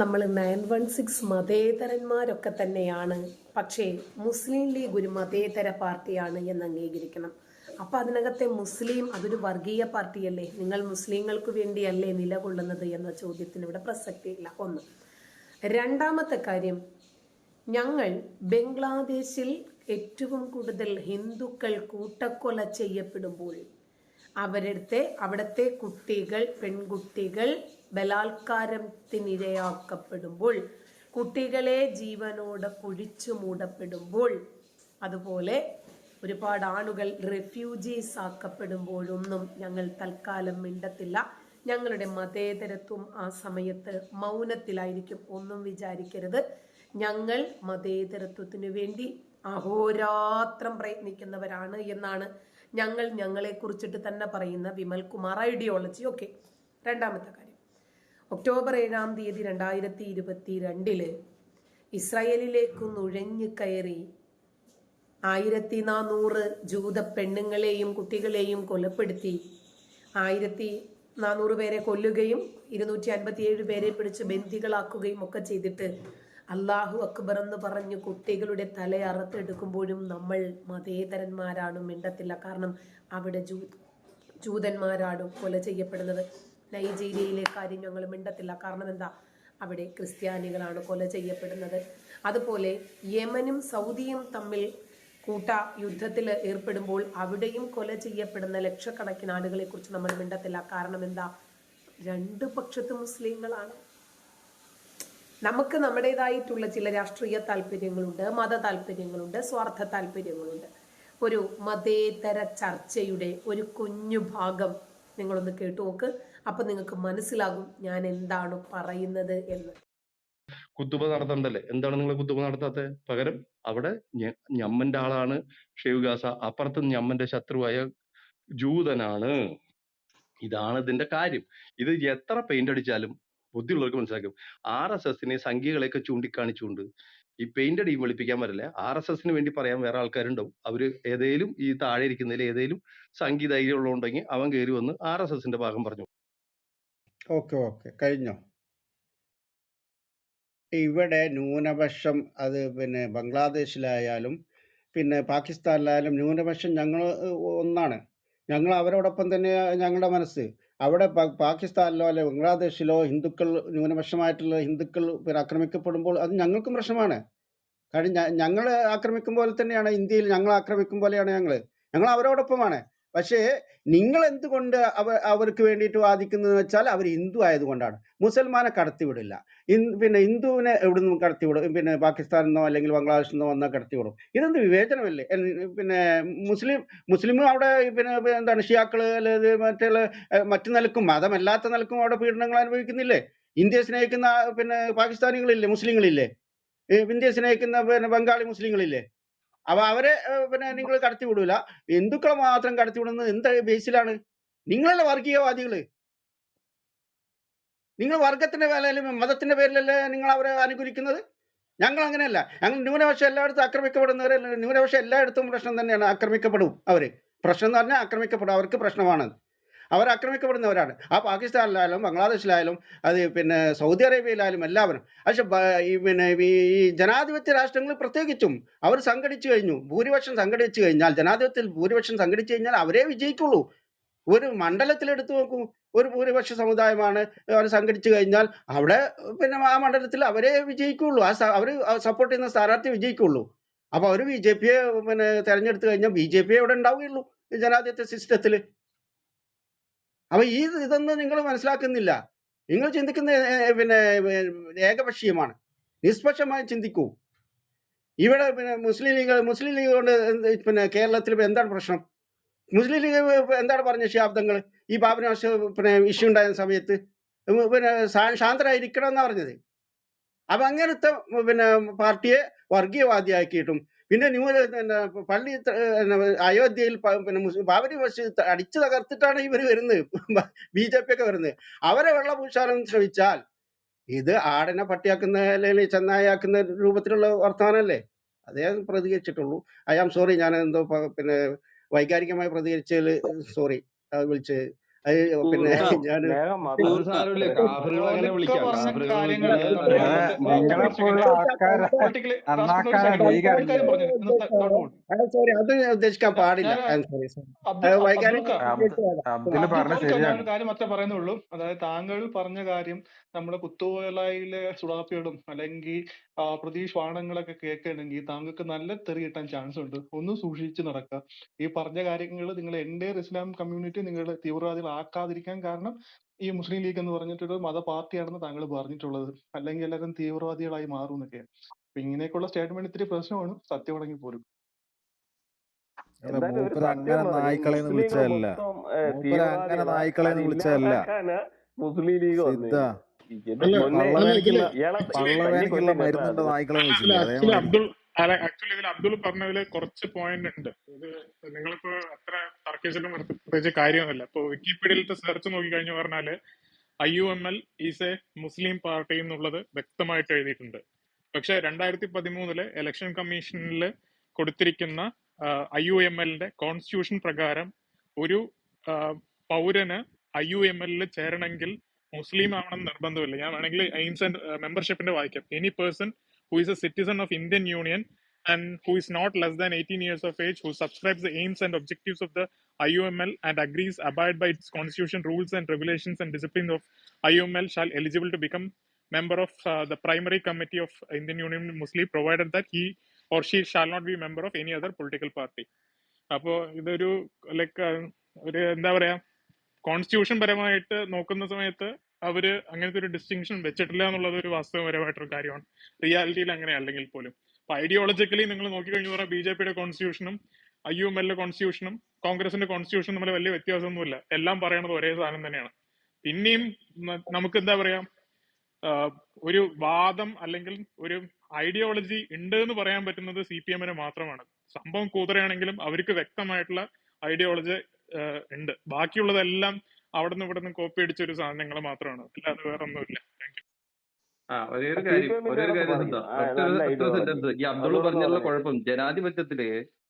നമ്മൾ nine one six മതേതരന്മാരൊക്കെ തന്നെയാണ്. പക്ഷേ മുസ്ലിം ലീഗ് ഒരു മതേതര പാർട്ടിയാണ് എന്ന് അംഗീകരിക്കണം. അപ്പോൾ അതിനകത്തെ മുസ്ലിം അതൊരു വർഗീയ പാർട്ടിയല്ലേ? നിങ്ങൾ മുസ്ലിങ്ങൾക്ക് വേണ്ടിയല്ലേ നിലകൊള്ളുന്നത് എന്ന ചോദ്യത്തിന് ഇവിടെ പ്രസക്തിയില്ല. ഒന്ന്. രണ്ടാമത്തെ കാര്യം ഞങ്ങൾ ബംഗ്ലാദേശിൽ ഏറ്റവും കൂടുതൽ ഹിന്ദുക്കൾ കൂട്ടക്കൊല ചെയ്യപ്പെടുമ്പോൾ അവരുടെ അവിടുത്തെ കുട്ടികൾ പെൺകുട്ടികൾ ബലാത്കാരത്തിനിരയാക്കപ്പെടുമ്പോൾ കുട്ടികളെ ജീവനോടെ കുഴിച്ചു മൂടപ്പെടുമ്പോൾ അതുപോലെ ഒരുപാട് ആളുകൾ റെഫ്യൂജീസ് ആക്കപ്പെടുമ്പോഴൊന്നും ഞങ്ങൾ തൽക്കാലം മിണ്ടത്തില്ല. ഞങ്ങളുടെ മതേതരത്വം ആ സമയത്ത് മൗനത്തിലായിരിക്കും ഒന്നും വിചാരിക്കരുത്. ഞങ്ങൾ മതേതരത്വത്തിന് വേണ്ടി അഹോരാത്രം പ്രയത്നിക്കുന്നവരാണ് എന്നാണ് ഞങ്ങൾ ഞങ്ങളെ കുറിച്ചിട്ട് തന്നെ പറയുന്ന വിമൽ കുമാർ ഐഡിയോളജി ഓക്കെ രണ്ടാമത്തെ കാര്യം. ഒക്ടോബർ ഏഴാം തീയതി രണ്ടായിരത്തി ഇരുപത്തി രണ്ടിൽ ഇസ്രായേലിലേക്ക് നുഴഞ്ഞു കയറി ആയിരത്തി നാനൂറ് ജൂത പെണ്ണുങ്ങളെയും കുട്ടികളെയും കൊലപ്പെടുത്തി. ആയിരത്തി നാനൂറ് പേരെ കൊല്ലുകയും ഇരുന്നൂറ്റി അൻപത്തിയേഴ് പേരെ പിടിച്ച് ബന്ദികളാക്കുകയും ഒക്കെ ചെയ്തിട്ട് അള്ളാഹു അക്ബർ എന്ന് പറഞ്ഞു കുട്ടികളുടെ തല അറുത്തെടുക്കുമ്പോഴും നമ്മൾ മതേതരന്മാരാണ് മിണ്ടത്തില്ല. കാരണം അവിടെ ജൂ ജൂതന്മാരാണ് കൊല ചെയ്യപ്പെടുന്നത്. നൈജീരിയയിലെ കാര്യം ഞങ്ങൾ മിണ്ടത്തില്ല. കാരണം എന്താ? അവിടെ ക്രിസ്ത്യാനികളാണ് കൊല ചെയ്യപ്പെടുന്നത്. അതുപോലെ യമനും സൗദിയും തമ്മിൽ കൂട്ട യുദ്ധത്തിൽ ഏർപ്പെടുമ്പോൾ അവിടെയും കൊല ചെയ്യപ്പെടുന്ന ലക്ഷക്കണക്കിന് ആളുകളെ കുറിച്ച് നമ്മൾ മിണ്ടത്തില്ല. കാരണം എന്താ? രണ്ട് പക്ഷത്ത് മുസ്ലിങ്ങളാണ്. നമുക്ക് നമ്മുടേതായിട്ടുള്ള ചില രാഷ്ട്രീയ താല്പര്യങ്ങളുണ്ട് മത താല്പര്യങ്ങളുണ്ട് സ്വാർത്ഥ താല്പര്യങ്ങളുണ്ട്. ഒരു മതേതര ചർച്ചയുടെ ഒരു കുഞ്ഞു ഭാഗം നിങ്ങളൊന്ന് കേട്ടു നോക്ക്. അപ്പൊ നിങ്ങൾക്ക് മനസ്സിലാകും ഞാൻ എന്താണ് പറയുന്നത് എന്ന്. കുത്തുബ നടത്തണ്ടല്ലേ? എന്താണ് നിങ്ങൾ കുത്തുബ നടത്താത്ത? പകരം അവിടെ ഞമ്മന്റെ ആളാണ് ഷെയ്ഖ് അപ്പുറത്ത് ഞമ്മന്റെ ശത്രുവായ ജൂതനാണ്. ഇതാണ് ഇതിന്റെ കാര്യം. ഇത് എത്ര പെയിന്റ് അടിച്ചാലും ബുദ്ധിയുള്ളവർക്ക് മനസ്സിലാക്കും. ആർ എസ് എസിനെ സംഖ്യകളെയൊക്കെ ചൂണ്ടിക്കാണിച്ചുകൊണ്ട് ഈ പെയിന്റ് അടി വെളുപ്പിക്കാൻ പറ്റില്ല ആർ എസ് എസിന് വേണ്ടി പറയാൻ വേറെ ആൾക്കാരുണ്ടാവും. അവർ ഏതേലും ഈ താഴെ ഇരിക്കുന്നതിൽ ഏതേലും ഉള്ളതുണ്ടെങ്കിൽ അവൻ കയറി വന്ന് ആർ എസ് എസിന്റെ ഭാഗം പറഞ്ഞു. Okay okay. കഴിഞ്ഞോ? ഇവിടെ ന്യൂനപക്ഷം അത് പിന്നെ ബംഗ്ലാദേശിലായാലും പിന്നെ പാകിസ്ഥാനിലായാലും ന്യൂനപക്ഷം ഞങ്ങൾ ഒന്നാണ്. ഞങ്ങൾ അവരോടൊപ്പം തന്നെ ഞങ്ങളുടെ മനസ്സ്. അവിടെ പാകിസ്ഥാനിലോ അല്ലെ ബംഗ്ലാദേശിലോ ഹിന്ദുക്കൾ ന്യൂനപക്ഷമായിട്ടുള്ള ഹിന്ദുക്കൾ പിന്നെ ആക്രമിക്കപ്പെടുമ്പോൾ അത് ഞങ്ങൾക്കും പ്രശ്നമാണ്. കാരണം ഞങ്ങൾ ആക്രമിക്കും പോലെ തന്നെയാണ് ഇന്ത്യയിൽ ഞങ്ങൾ ആക്രമിക്കും പോലെയാണ് ഞങ്ങൾ ഞങ്ങൾ അവരോടൊപ്പമാണ്. പക്ഷേ നിങ്ങൾ എന്തുകൊണ്ട് അവ അവർക്ക് വേണ്ടിയിട്ട് വാദിക്കുന്നത് വെച്ചാൽ അവർ ഹിന്ദു ആയതുകൊണ്ടാണ്. മുസൽമാനെ കടത്തിവിടില്ല. പിന്നെ ഹിന്ദുവിനെ എവിടെ നിന്നും കടത്തിവിടും. പിന്നെ പാകിസ്ഥാനിൽ നിന്നോ അല്ലെങ്കിൽ ബംഗ്ലാദേശിൽ നിന്നോ വന്നാൽ കടത്തിവിടും. ഇതെന്ത് വിവേചനമല്ലേ? പിന്നെ മുസ്ലിം മുസ്ലിം അവിടെ പിന്നെ എന്താണ് ഷിയാക്കൾ അല്ലെങ്കിൽ മറ്റുള്ള മറ്റു നിലക്കും മതമല്ലാത്ത നിലക്കും അവിടെ പീഡനങ്ങൾ അനുഭവിക്കുന്നില്ലേ? ഇന്ത്യയെ സ്നേഹിക്കുന്ന പിന്നെ പാകിസ്ഥാനികളില്ലേ മുസ്ലിങ്ങളില്ലേ? ഇന്ത്യയെ സ്നേഹിക്കുന്ന പിന്നെ ബംഗാളി മുസ്ലിങ്ങളില്ലേ? അപ്പൊ അവരെ പിന്നെ നിങ്ങൾ കടത്തിവിടൂല ഹിന്ദുക്കളെ മാത്രം കടത്തിവിടുന്നത് എന്ത് ബേസിലാണ്? നിങ്ങളല്ലേ വർഗീയവാദികൾ? നിങ്ങൾ വർഗത്തിന്റെ പേരിലും മതത്തിന്റെ പേരിലല്ലേ നിങ്ങൾ അവരെ അനുകൂലിക്കുന്നത്? ഞങ്ങൾ അങ്ങനെയല്ല. ഞങ്ങൾ ന്യൂനപക്ഷം എല്ലായിടത്തും ആക്രമിക്കപ്പെടുന്നവരല്ല. ന്യൂനപക്ഷം എല്ലായിടത്തും പ്രശ്നം തന്നെയാണ്. ആക്രമിക്കപ്പെടും അവർ. പ്രശ്നം എന്ന് പറഞ്ഞാൽ ആക്രമിക്കപ്പെടും. അവർക്ക് പ്രശ്നമാണ്. അവർ ആക്രമിക്കപ്പെടുന്നവരാണ് ആ പാകിസ്ഥാനിലായാലും ബംഗ്ലാദേശിലായാലും അത് പിന്നെ സൗദി അറേബ്യയിലായാലും എല്ലാവരും. പക്ഷെ ഈ പിന്നെ ഈ ജനാധിപത്യ രാഷ്ട്രങ്ങൾ പ്രത്യേകിച്ചും അവർ സംഘടിച്ചു കഴിഞ്ഞു. ഭൂരിപക്ഷം സംഘടിച്ചു കഴിഞ്ഞാൽ ജനാധിപത്യത്തിൽ ഭൂരിപക്ഷം സംഘടിച്ചു കഴിഞ്ഞാൽ അവരെ വിജയിക്കുള്ളൂ. ഒരു മണ്ഡലത്തിൽ എടുത്തു നോക്കൂ. ഒരു ഭൂരിപക്ഷ സമുദായമാണ് അവർ സംഘടിച്ചു കഴിഞ്ഞാൽ അവിടെ പിന്നെ ആ മണ്ഡലത്തിൽ അവരെ വിജയിക്കുള്ളൂ. ആ അവർ സപ്പോർട്ട് ചെയ്യുന്ന സ്ഥാനാർത്ഥി വിജയിക്കുള്ളൂ. അപ്പൊ അവർ ബി ജെ പിയെ പിന്നെ തെരഞ്ഞെടുത്തു കഴിഞ്ഞാൽ ബി ജെ പി അവിടെ ഉണ്ടാവുകയുള്ളൂ. ജനാധിപത്യ സിസ്റ്റത്തിൽ. അപ്പൊ ഈ ഇതൊന്നും നിങ്ങൾ മനസ്സിലാക്കുന്നില്ല. നിങ്ങൾ ചിന്തിക്കുന്ന പിന്നെ ഏകപക്ഷീയമാണ്. നിഷ്പക്ഷമായി ചിന്തിക്കൂ. ഇവിടെ പിന്നെ മുസ്ലിം ലീഗ് മുസ്ലിം ലീഗ് കൊണ്ട് പിന്നെ കേരളത്തിൽ എന്താണ് പ്രശ്നം? മുസ്ലിം ലീഗ് എന്താണ് പറഞ്ഞ ശാബ്ദങ്ങൾ? ഈ ബാബനാശ പിന്നെ ഇഷ്യൂ ഉണ്ടായ സമയത്ത് പിന്നെ ശാന്തരായിരിക്കണം എന്നാ പറഞ്ഞത്. അപ്പൊ അങ്ങനത്തെ പിന്നെ പാർട്ടിയെ വർഗീയവാദിയാക്കിയിട്ടും പിന്നെ ന്യൂ പിന്നെ പള്ളി അയോധ്യയിൽ പിന്നെ ബാബരി മസ്ജിദ് അടിച്ചു തകർത്തിട്ടാണ് ഇവർ വരുന്നത്. ബി ജെ പി ഒക്കെ വരുന്നത്. അവരെ വെള്ളപൂശാനും ശ്രമിച്ചാൽ ഇത് ആടിനെ പട്ടിയാക്കുന്ന അല്ലെങ്കിൽ ചെന്നായാക്കുന്ന രൂപത്തിലുള്ള വർത്തമാനമല്ലേ? അതേ പ്രതികരിച്ചിട്ടുള്ളൂ. ഐ ആം സോറി ഞാൻ എന്തോ പിന്നെ വൈകാരികമായി പ്രതികരിച്ചതിൽ സോറി വിളിച്ച് പിന്നെ ഞാൻ സ്നേഹം അത് സോറി അത് ഞാൻ ഉദ്ദേശിക്കാൻ പാടില്ല. ഞാൻ സോറി അബ്ദുൽ പറഞ്ഞ ശരിയാണ്. കാര്യം മാത്രമേ പറയുന്നുള്ളൂ അതായത് താങ്കൾ പറഞ്ഞ കാര്യം നമ്മുടെ കുത്തുവേലായിലെ സുഡാപ്പികളും അല്ലെങ്കിൽ പ്രതീക്ഷ പ്രതീഷ് വാണങ്ങളൊക്കെ കേൾക്കണമെങ്കിൽ താങ്കൾക്ക് നല്ല തെറി കിട്ടാൻ ചാൻസ് ഉണ്ട്. ഒന്ന് സൂക്ഷിച്ച് നടക്കുക. ഈ പറഞ്ഞ കാര്യങ്ങൾ നിങ്ങൾ എന്റെ ഇസ്ലാം കമ്മ്യൂണിറ്റി നിങ്ങൾ തീവ്രവാദികളാക്കാതിരിക്കാൻ കാരണം ഈ മുസ്ലിം ലീഗ് എന്ന് പറഞ്ഞിട്ടൊരു മത പാർട്ടിയാണെന്ന് താങ്കൾ പറഞ്ഞിട്ടുള്ളത്. അല്ലെങ്കിൽ എല്ലാവരും തീവ്രവാദികളായി മാറും എന്നൊക്കെ. അപ്പൊ ഇങ്ങനെയൊക്കെയുള്ള സ്റ്റേറ്റ്മെന്റ് ഇത്തിരി പ്രശ്നമാണ്. സത്യമാണെങ്കിൽ പോലും. അല്ല എന്തായാലും ഒരു മൂപ്പര് സത്യം അങ്ങനെ നായ്ക്കളെ വിളിച്ചതല്ല. അങ്ങനെ നായ്ക്കളെ വിളിച്ചതല്ല. മുസ്ലിം ലീഗ് വന്നു പള്ളവേനക്കുള്ള മരുന്നുണ്ട നായ്ക്കളെ അബ്ദുൾ ആക്ച്വലി ഇതിൽ അബ്ദുൾ പറഞ്ഞതിൽ കുറച്ച് പോയിന്റ് ഉണ്ട്. ഇത് നിങ്ങളിപ്പോ അത്ര തർക്കിച്ചിട്ടും പ്രത്യേകിച്ച് കാര്യമൊന്നുമില്ല. ഇപ്പൊ വിക്കിപീഡിയയിലത്തെ സെർച്ച് നോക്കിക്കഴിഞ്ഞു പറഞ്ഞാൽ I U M L is a Muslim party എന്നുള്ളത് വ്യക്തമായിട്ട് എഴുതിയിട്ടുണ്ട്. പക്ഷെ രണ്ടായിരത്തി പതിമൂന്നിൽ ഇലക്ഷൻ കമ്മീഷനിൽ കൊടുത്തിരിക്കുന്ന ഐ യു എം എല്ലിന്റെ കോൺസ്റ്റിറ്റ്യൂഷൻ പ്രകാരം ഒരു പൗരന് ഐ യു എം എല്ലിൽ ചേരണമെങ്കിൽ മുസ്ലിം ആവണം നിർബന്ധമില്ല ഞാൻ വേണമെങ്കിൽ എയിംസ് ആൻഡ് മെമ്പർഷിപ്പിന്റെ വായിക്കാം any person who is a citizen of Indian Union and who is not less than 18 years of age, who subscribes the aims and objectives of the IUML and agrees abide by its constitution, rules and regulations and discipline of IUML shall eligible to become member of uh, the primary committee of Indian Union Muslim, provided that he or she shall not be member of any other political party അപ്പോ ഇതൊരു like ഒരു എന്താ പറയാ constitution പരമായിട്ട് നോക്കുന്ന സമയത്ത് അവർ അങ്ങനത്തെ ഒരു ഡിസ്റ്റിങ്ഷൻ വെച്ചിട്ടില്ല എന്നുള്ളത് ഒരു വാസ്തവപരമായിട്ടൊരു കാര്യമാണ്. റിയാലിറ്റിയിൽ അങ്ങനെ അല്ലെങ്കിൽ പോലും. അപ്പൊ ഐഡിയോളജിക്കലി നിങ്ങൾ നോക്കിക്കഴിഞ്ഞു പറഞ്ഞാൽ ബി ജെ പിയുടെ കോൺസ്റ്റിറ്റ്യൂഷനും ഐ യു എം എല്ലിന്റെ കോൺസ്റ്റിറ്റ്യൂഷനും കോൺഗ്രസിന്റെ കോൺസ്റ്റിറ്റ്യൂഷനും തമ്മിൽ വലിയ വ്യത്യാസമൊന്നുമില്ല. എല്ലാം പറയണത് ഒരേ സാധനം തന്നെയാണ്. പിന്നെയും നമുക്ക് എന്താ പറയാ ഒരു വാദം അല്ലെങ്കിൽ ഒരു ഐഡിയോളജി ഉണ്ട് എന്ന് പറയാൻ പറ്റുന്നത് സി പി എമ്മിന് മാത്രമാണ്. സംഭവം കൂതറയാണെങ്കിലും അവർക്ക് വ്യക്തമായിട്ടുള്ള ഐഡിയോളജി ഉണ്ട്. ബാക്കിയുള്ളതെല്ലാം അവിടെ നിന്ന് ഇവിടെ നിന്ന് കോപ്പി അടിച്ച ഒരു സാധനങ്ങൾ മാത്രമാണ്. അല്ലാതെ വേറെ ഒന്നുമില്ല കാര്യം കാര്യം എന്താ? ഒറ്റ സെന്റൻസ് ഈ അബ്ദുള്ള പറഞ്ഞുള്ള കുഴപ്പം ജനാധിപത്യത്തിൽ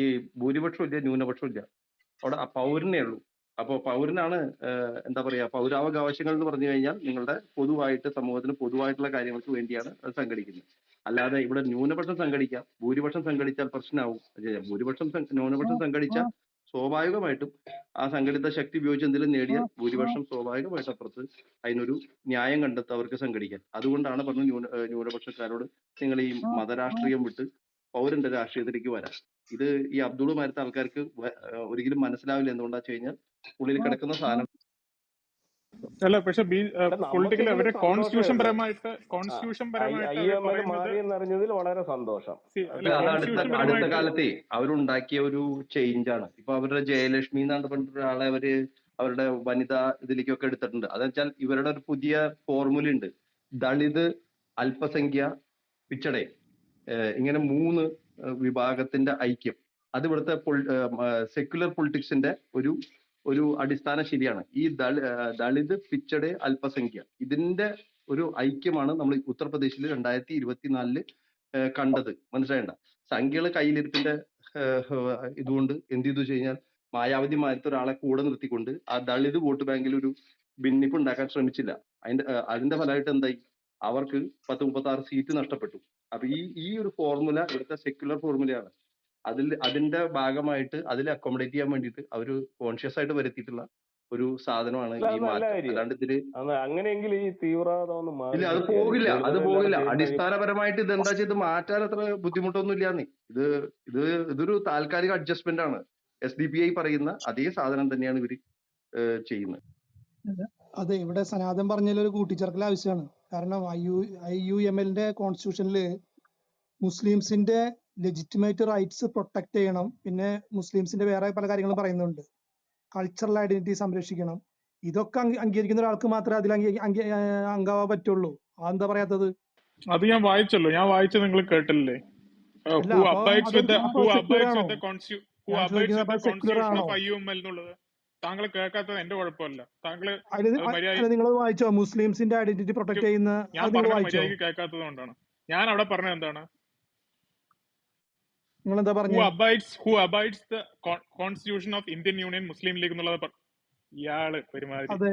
ഈ ഭൂരിപക്ഷം ഇല്ല ന്യൂനപക്ഷം ഇല്ല. അവിടെ ആ പൗരനേ ഉള്ളൂ. അപ്പൊ പൗരനാണ് എന്താ പറയുക പൗരാവകാശങ്ങൾ എന്ന് പറഞ്ഞു കഴിഞ്ഞാൽ നിങ്ങളുടെ പൊതുവായിട്ട് സമൂഹത്തിന് പൊതുവായിട്ടുള്ള കാര്യങ്ങൾക്ക് വേണ്ടിയാണ് അത് സംഘടിക്കുന്നത്. അല്ലാതെ ഇവിടെ ന്യൂനപക്ഷം സംഘടിക്കാം ഭൂരിപക്ഷം സംഘടിച്ചാൽ പ്രശ്നമാവും. ഭൂരിപക്ഷം ന്യൂനപക്ഷം സംഘടിച്ചാൽ സ്വാഭാവികമായിട്ടും ആ സംഘടിത ശക്തി ഉപയോഗിച്ച് എന്തെങ്കിലും നേടിയാൽ ഭൂരിപക്ഷം സ്വാഭാവികമായിട്ട് അപ്പുറത്ത് അതിനൊരു ന്യായം കണ്ടെത്തി അവർക്ക് സംഘടിക്കാൻ. അതുകൊണ്ടാണ് പറഞ്ഞു ന്യൂന ന്യൂനപക്ഷക്കാരോട് നിങ്ങൾ ഈ മതരാഷ്ട്രീയം വിട്ട് പൗരന്റെ രാഷ്ട്രീയത്തിലേക്ക് വരാം ഇത് ഈ അബ്ദുൾ മാരത്തെ ആൾക്കാർക്ക് ഒരിക്കലും മനസ്സിലാവില്ല എന്തുകൊണ്ടാ വെച്ച് കഴിഞ്ഞാൽ ഉള്ളിൽ കിടക്കുന്ന സാധനം. അല്ല പക്ഷെ പൊളിറ്റിക്കൽ ഇതിൽ കോൺസ്റ്റിറ്റ്യൂഷൻ പരമായിട്ട് കോൺസ്റ്റിറ്റ്യൂഷൻ പരമായിട്ട് വളരെ സന്തോഷം. അടുത്ത അടുത്ത കാലത്തെ അവരുണ്ടാക്കിയ ഒരു ചേഞ്ച് ആണ്. ഇപ്പൊ അവരുടെ ജയലക്ഷ്മി എന്നാണ് പറഞ്ഞിട്ട് ഒരാളെ അവർ അവരുടെ വനിതാ ഇതിലേക്കൊക്കെ എടുത്തിട്ടുണ്ട്. അതെന്ന് വെച്ചാൽ ഇവരുടെ ഒരു പുതിയ ഫോർമുല ഉണ്ട്. ദളിത് അല്പസംഖ്യ പിച്ചടേ. ഇങ്ങനെ മൂന്ന് വിഭാഗത്തിന്റെ ഐക്യം. അത് ഇവിടുത്തെ സെക്യുലർ പൊളിറ്റിക്സിന്റെ ഒരു ഒരു അടിസ്ഥാന ശരിയാണ്. ഈ ദളിത് പിച്ചഡ് അല്പസംഖ്യ. ഇതിന്റെ ഒരു ഐക്യമാണ് നമ്മൾ ഉത്തർപ്രദേശിൽ രണ്ടായിരത്തി ഇരുപത്തിനാലിൽ കണ്ടത്. മനസ്സിലായണ്ട? സംഖ്യകൾ കയ്യിലിരിപ്പിന്റെ ഇതുകൊണ്ട് എന്ത് ചെയ്തു കഴിഞ്ഞാൽ മായാവതി മാരത്തെ ഒരാളെ കൂടെ നിർത്തിക്കൊണ്ട് ആ ദളിത് വോട്ട് ബാങ്കിൽ ഒരു ഭിന്നിപ്പ് ഉണ്ടാക്കാൻ ശ്രമിച്ചില്ല. അതിന്റെ അതിന്റെ ഫലമായിട്ട് എന്തായി? അവർക്ക് പത്ത് മുപ്പത്തി ആറ് സീറ്റ് നഷ്ടപ്പെട്ടു. അപ്പൊ ഈ ഈ ഒരു ഫോർമുല ഇവിടുത്തെ സെക്യുലർ ഫോർമുലയാണ് അതിൽ അതിന്റെ ഭാഗമായിട്ട് അതിൽ അക്കോമഡേറ്റ് ചെയ്യാൻ വേണ്ടിയിട്ട് അവർ കോൺഷ്യസ് ആയിട്ട് വരുത്തിയിട്ടുള്ള ഒരു സാധനമാണ് ഈ മാറ്റം. കാര്യം അല്ലാണ്ട് ഇതിൽ അങ്ങനെയെങ്കിൽ ഈ തീവ്രവാദം ഒന്ന് ഇല്ല അത് പോകില്ല അത് പോകില്ല. അടിസ്ഥാനപരമായിട്ട് ഇത് എന്താ ചെയ്ത് മാറ്റാൻ അത്ര ബുദ്ധിമുട്ടൊന്നും ഇല്ലാന്നേ. ഇത് ഇത് ഇതൊരു താൽക്കാലിക അഡ്ജസ്റ്റ്മെന്റ് ആണ്. എസ് ഡി പി ഐ പറയുന്ന അതേ സാധനം തന്നെയാണ് ഇവർ ഏഹ് ചെയ്യുന്നത്. അതെ ഇവിടെ സനാതൻ പറഞ്ഞതിൽ ഒരു കൂട്ടിച്ചേർക്കൽ ആവശ്യമാണ്. കാരണം I U I U M എല്ലിന്റെ കോൺസ്റ്റിറ്റ്യൂഷനിൽ മുസ്ലിംസിന്റെ ലെജിറ്റിമേറ്റ് റൈറ്റ്സ് പ്രൊട്ടക്ട് ചെയ്യണം. പിന്നെ മുസ്ലിംസിന്റെ വേറെ പല കാര്യങ്ങളും പറയുന്നുണ്ട്. കൾച്ചറൽ ഐഡന്റിറ്റി സംരക്ഷിക്കണം. ഇതൊക്കെ അംഗീ- അംഗീകരിക്കുന്ന ഒരാൾക്ക് മാത്രമേ അതിൽ അംഗീ അംഗീ അംഗാവാൻ പറ്റുള്ളൂ. അതെന്താ പറയാത്തത്? അത് ഞാൻ വായിച്ചല്ലോ. ഞാൻ വായിച്ചത് നിങ്ങൾ കേട്ടില്ലേ? അല്ല who abides with who secular abides ആണോ? With constitution of I U M L എന്നുള്ളത്. താങ്കൾ കേൾക്കാത്തത് എന്റെ കുഴപ്പമല്ല. താങ്കൾ നിങ്ങൾ വായിച്ചോ? മുസ്ലിംസിന്റെ ഐഡന്റിറ്റി പ്രൊട്ടക്ട് ചെയ്യുന്ന ഞാൻ മര്യാദയ്ക്ക് കേൾക്കാത്തത് കൊണ്ടാണ്. ഞാൻ അവിടെ പറഞ്ഞത് എന്താണ്? നിങ്ങൾ എന്താ പറഞ്ഞേ abides who abides the constitution of Indian Union Muslim League എന്നുള്ളത് ഇയാൾ ഒരുമാതിരി. അതെ.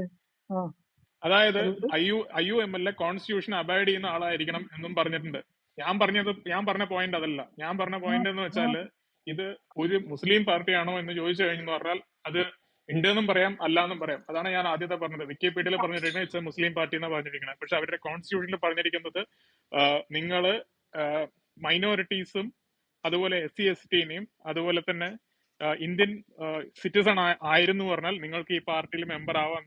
അതായത് I U I U M L A constitution abide ചെയ്യുന്ന ആളായിരിക്കണം എന്നും പറഞ്ഞിട്ടുണ്ട്. ഞാൻ പറഞ്ഞത് ഞാൻ പറഞ്ഞ പോയിന്റ് അതല്ല. ഞാൻ പറഞ്ഞ പോയിന്റ് എന്ന് വെച്ചാൽ വെച്ചാൽ ഇത് ഒരു മുസ്ലിം പാർട്ടിയാണോ എന്ന് ചോദിച്ചു കഴിഞ്ഞെന്ന് പറഞ്ഞാൽ അത് ഉണ്ട് എന്നും പറയാം അല്ല എന്നും പറയാം. അതാണ് ഞാൻ ആദ്യത്തെ പറഞ്ഞത്. വിക്കിപീഡിയയിൽ പറഞ്ഞിരിക്കുന്നത് ഇറ്റ്സ് എ മുസ്ലിം പാർട്ടി എന്ന് പറഞ്ഞിരിക്കുന്നത്. പക്ഷെ അവരുടെ കോൺസ്റ്റിറ്റ്യൂഷനിൽ പറഞ്ഞിരിക്കുന്നത് നിങ്ങൾ മൈനോറിറ്റീസും അതുപോലെ എസ് സി എസ് ടിനെയും അതുപോലെ തന്നെ ഇന്ത്യൻ സിറ്റിസൺ ആയിരുന്നു പറഞ്ഞാൽ നിങ്ങൾക്ക് ഈ പാർട്ടിയിൽ മെമ്പർ ആവാൻ